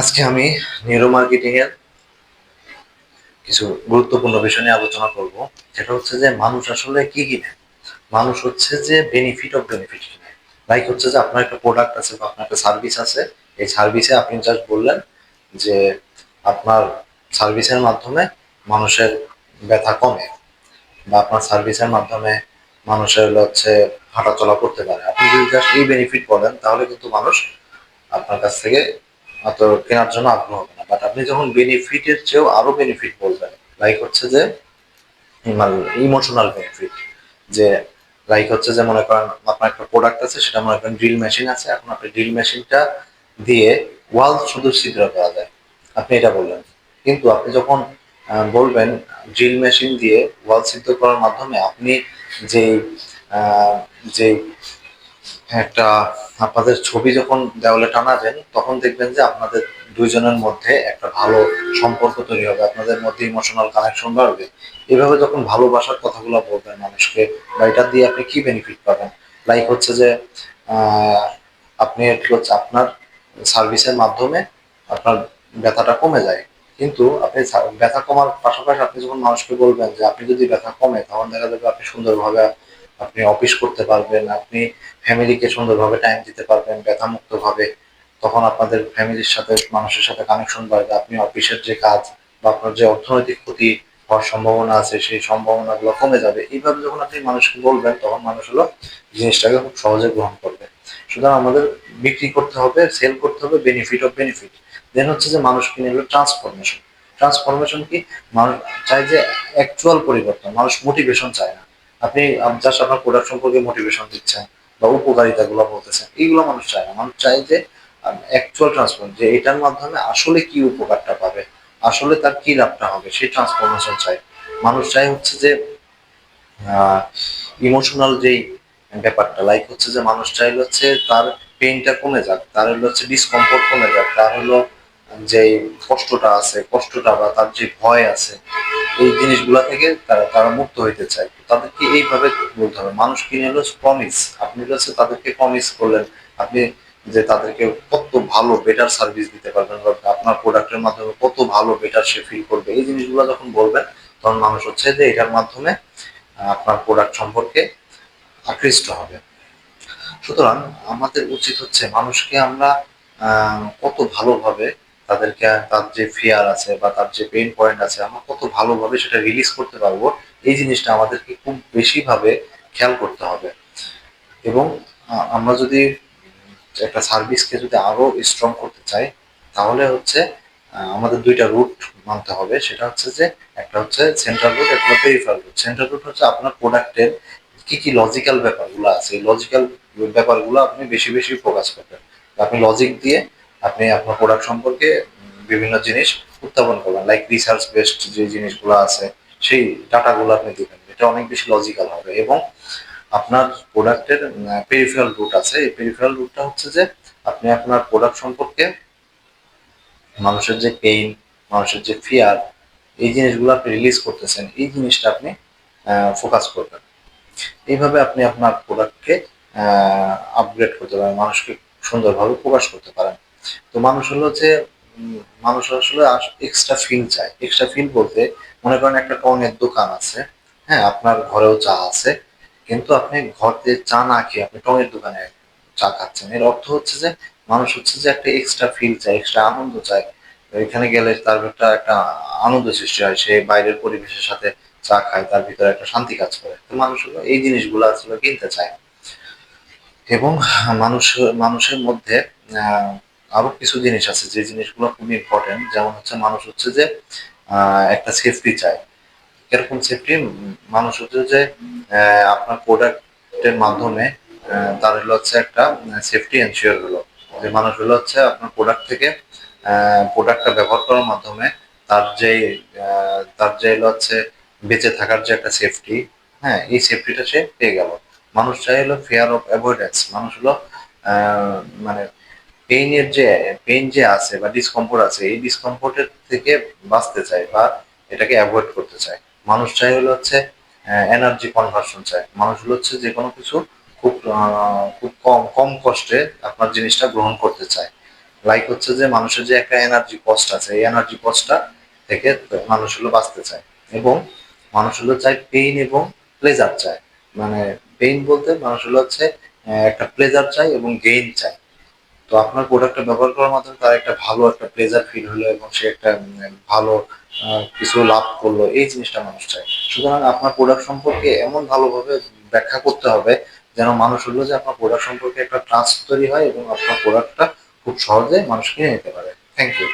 আজকে আমি neuro marketing এর কিছু গুরুত্বপূর্ণ বিষয় নিয়ে আলোচনা করব। সেটা হচ্ছে যে মানুষ আসলে কি কিনে মানুষ হচ্ছে যে বেনিফিট অফ বেনিফিট কিনে লাইক হচ্ছে যে আপনার একটা প্রোডাক্ট আছে বা আপনার একটা সার্ভিস আছে। এই সার্ভিসে আপনি জাস্ট বললেন যে আপনার সার্ভিসের মাধ্যমে মানুষের ব্যথা কমে বা আপনার সার্ভিসের মাধ্যমে মানুষের হচ্ছে হাঁটাচলা করতে পারে। আপনি যদি জাস্ট এই বেনিফিট বলেন তাহলে কিন্তু মানুষ আপনার কাছ থেকে অত কেনার জন্য আগ্রহ হবে না। বাট আপনি যখন বেনিফিটের চেয়েও আরও বেনিফিট বলবেন লাইক হচ্ছে যে ইমোশনাল বেনিফিট যে লাইক হচ্ছে যে মনে করেন আপনার একটা প্রোডাক্ট আছে, সেটা মনে করেন ড্রিল মেশিন আছে, এখন আপনি ড্রিল মেশিনটা দিয়ে ওয়াল শুধু ছিদ্র করা যায়। আপনি এটা বললেন। কিন্তু আপনি যখন বলবেন ড্রিল মেশিন দিয়ে ওয়াল সিদ্ধ করার মাধ্যমে আপনি যে যে একটা আপনাদের ছবি যখন দেওয়ালে টানাবেন, তখন দেখবেন যে আপনাদের দুইজনের মধ্যে একটা ভালো সম্পর্ক তৈরি হবে, আপনাদের মধ্যে ইমোশনাল কানেকশন বাড়বে। এভাবে যখন ভালোবাসার কথাগুলো বলবেন মানুষকে, বা এটা দিয়ে আপনি কি বেনিফিট পাবেন? লাইক হচ্ছে যে আপনি হচ্ছে আপনার সার্ভিসের মাধ্যমে আপনার ব্যথাটা কমে যায়। কিন্তু আপনি ব্যথা কমার পাশাপাশি আপনি যখন মানুষকে বলবেন যে, আপনি যদি ব্যথা কমে, তখন দেখা যাবে আপনি সুন্দরভাবে আপনি অফিস করতে পারবেন, আপনি ফ্যামিলিকে সুন্দরভাবে টাইম দিতে পারবেন ব্যথামুক্ত ভাবে তখন আপনাদের ফ্যামিলির সাথে, মানুষের সাথে কানেকশন বাড়বে। আপনি অফিসের যে কাজ বা আপনার যে অর্থনৈতিক ক্ষতি হওয়ার সম্ভাবনা আছে, সেই সম্ভাবনাগুলো কমে যাবে। এইভাবে যখন আপনি মানুষকে বলবেন, তখন মানুষ হলো জিনিসটাকে খুব সহজে গ্রহণ করবে। সুতরাং আমাদের বিক্রি করতে হবে সেল করতে হবে বেনিফিট অফ বেনিফিট দেন হচ্ছে যে মানুষ কিনে হলো ট্রান্সফরমেশন ট্রান্সফরমেশন কি? মানুষ চায় যে অ্যাকচুয়াল পরিবর্তন। মানুষ মোটিভেশন চায় না। আপনি জাস্ট আপনার প্রোডাক্ট সম্পর্কে মোটিভেশন দিচ্ছেন বা উপকারিতা গুলো বলতেছেন, এইগুলো মানুষ চায় না। মানুষ চায় যে অ্যাকচুয়াল ট্রান্সফর্ম যে এটার মাধ্যমে আসলে কি উপকারটা পাবে, আসলে তার কি লাভটা হবে, সেই ট্রান্সফরমেশন চাই মানুষ চাই হচ্ছে যে ইমোশনাল যেই ব্যাপারটা লাইক হচ্ছে যে মানুষ চাইলে হচ্ছে তার পেইনটা কমে যাক, তার হলো হচ্ছে ডিসকমফোর্ট কমে যাক, তার হলো যে কষ্টটা আছে, কষ্টটা বা তার যে ভয় আছে, এই জিনিসগুলা থেকে তারা তারা মুক্ত হইতে চায়। তাদেরকে এইভাবে বলতে হবে। মানুষ কিনে হলো প্রমিস আপনি হচ্ছে তাদেরকে প্রমিস করলেন। আপনি যে তাদেরকে কত ভালো বেটার সার্ভিস দিতে পারবেন বা আপনার প্রোডাক্টের মাধ্যমে কত ভালো বেটার সে ফিল করবে। এই জিনিসগুলো যখন বলবেন, তখন মানুষ হচ্ছে যে এটার মাধ্যমে আপনার প্রোডাক্ট সম্পর্কে আকৃষ্ট হবে। সুতরাং আমাদের উচিত হচ্ছে মানুষকে আমরা কত ভালোভাবে তাদেরকে তার যে ফিয়ার আছে বা তার যে পেইন পয়েন্ট আছে, আমরা কত ভালোভাবে সেটা রিলিজ করতে পারব, এই জিনিসটা আমাদেরকে খুব বেশি ভাবে খেয়াল করতে হবে। এবং আমরা যদি একটা সার্ভিসকে যদি আরও স্ট্রং করতে চাই, তাহলে হচ্ছে আমাদের দুইটা রুট মানতে হবে। সেটা হচ্ছে যে, একটা হচ্ছে সেন্ট্রাল রুট একটা পেরিফেরাল রুট সেন্ট্রাল রুট হচ্ছে আপনার প্রোডাক্টের কি কি লজিক্যাল ব্যাপারগুলো আছে। এই লজিক্যাল ব্যাপারগুলো আপনি বেশি বেশি ফোকাস করবেন। আপনি লজিক দিয়ে আপনি আপনার প্রোডাক্ট সম্পর্কে বিভিন্ন জিনিস উত্থাপন করবেন লাইক রিসার্চ বেসড যে জিনিসগুলো আছে, সেই ডাটাগুলো আপনি দিবেন এটা অনেক বেশি লজিক্যাল হবে এবং আপনার প্রোডাক্টের পেরিফেরাল রুট আছে। এই পেরিফেরাল রুটটা হচ্ছে যে আপনি আপনার প্রোডাক্ট সম্পর্কে মানুষের যে পেইন মানুষের যে ফিয়ার এই জিনিসগুলো আপনি রিলিজ করতেছেন। এই জিনিসটা আপনি ফোকাস করবেন। এইভাবে আপনি আপনার প্রোডাক্টকে আপগ্রেড করতে পারেন, মানুষকে সুন্দরভাবে প্রকাশ করতে পারেন। তো মানুষ হলো যে মানুষ আসলে এক্সট্রা ফিল চায়। এক্সট্রা ফিল বলতে মনে করেন একটা টঙের দোকান আছে হ্যাঁ আপনার ঘরেও চা আছে, কিন্তু আপনি ঘরতে চা না খেয়ে আপনি টঙের দোকানে চা খাচ্ছেন। এর অর্থ হচ্ছে যে, মানুষ হচ্ছে যে একটা এক্সট্রা ফিল চায় এক্সট্রা আনন্দ চায়। এখানে গেলে তার একটা একটা আনন্দ সৃষ্টি হয়, সে বাইরের পরিবেশের সাথে চা খায়, তার ভিতরে একটা শান্তি কাজ করে। তো মানুষ এই জিনিসগুলো আসলে কিনতে চায়। এবং মানুষ, মানুষের মধ্যে আরও কিছু জিনিস আছে যে জিনিসগুলো খুব ইম্পর্টেন্ট যেমন হচ্ছে মানুষ হচ্ছে যে একটা সেফটি চায়। কীরকম সেফটি মানুষ হচ্ছে যে আপনার প্রোডাক্টের মাধ্যমে তার হলো হচ্ছে একটা সেফটি এনশিওর হলো। যে মানুষ হলো হচ্ছে আপনার প্রোডাক্ট থেকে প্রোডাক্টটা ব্যবহার করার মাধ্যমে তার যে তার যে হলো হচ্ছে বেঁচে থাকার যে একটা সেফটি হ্যাঁ এই সেফটিটা সে পেয়ে গেল। মানুষ চাই হলো ফেয়ার অফ অ্যাভয়েডেন্স মানুষ হলো মানে পেইনের যে পেইন যে আছে বা ডিসকমফোর্ট আছে, এই ডিসকমফোর্টের থেকে বাঁচতে চায় বা এটাকে অ্যাভয়েড করতে চায়। মানুষ চাই হলো হচ্ছে এনার্জি কনভার্সন চায়। মানুষ হলো হচ্ছে যে কোনো কিছু খুব খুব কম কম কষ্টে আপনার জিনিসটা গ্রহণ করতে চায়। লাইক হচ্ছে যে মানুষের যে একটা এনার্জি কস্ট আছে, এই এনার্জি কস্টটা থেকে মানুষ হলো বাঁচতে চায়। এবং মানুষ হলো চায় পেইন এবং প্লেজার চায়। মানে পেইন বলতে মানুষ হলো হচ্ছে একটা প্লেজার চায় এবং গেইন চায়। তো আপনার প্রোডাক্টটা ব্যবহার করার মাধ্যমে তার একটা ভালো একটা প্লেজার ফিল হলো এবং সে একটা ভালো কিছু লাভ করল। এই জিনিসটা মানুষ চায়। সুতরাং আপনার প্রোডাক্ট সম্পর্কে এমন ভালোভাবে ব্যাখ্যা করতে হবে যেন মানুষ হলো যে আপনার প্রোডাক্ট সম্পর্কে একটা ট্রাস্ট তৈরি হয় এবং আপনার প্রোডাক্টটা খুব সহজে মানুষ কিনে নিতে পারে। Thank you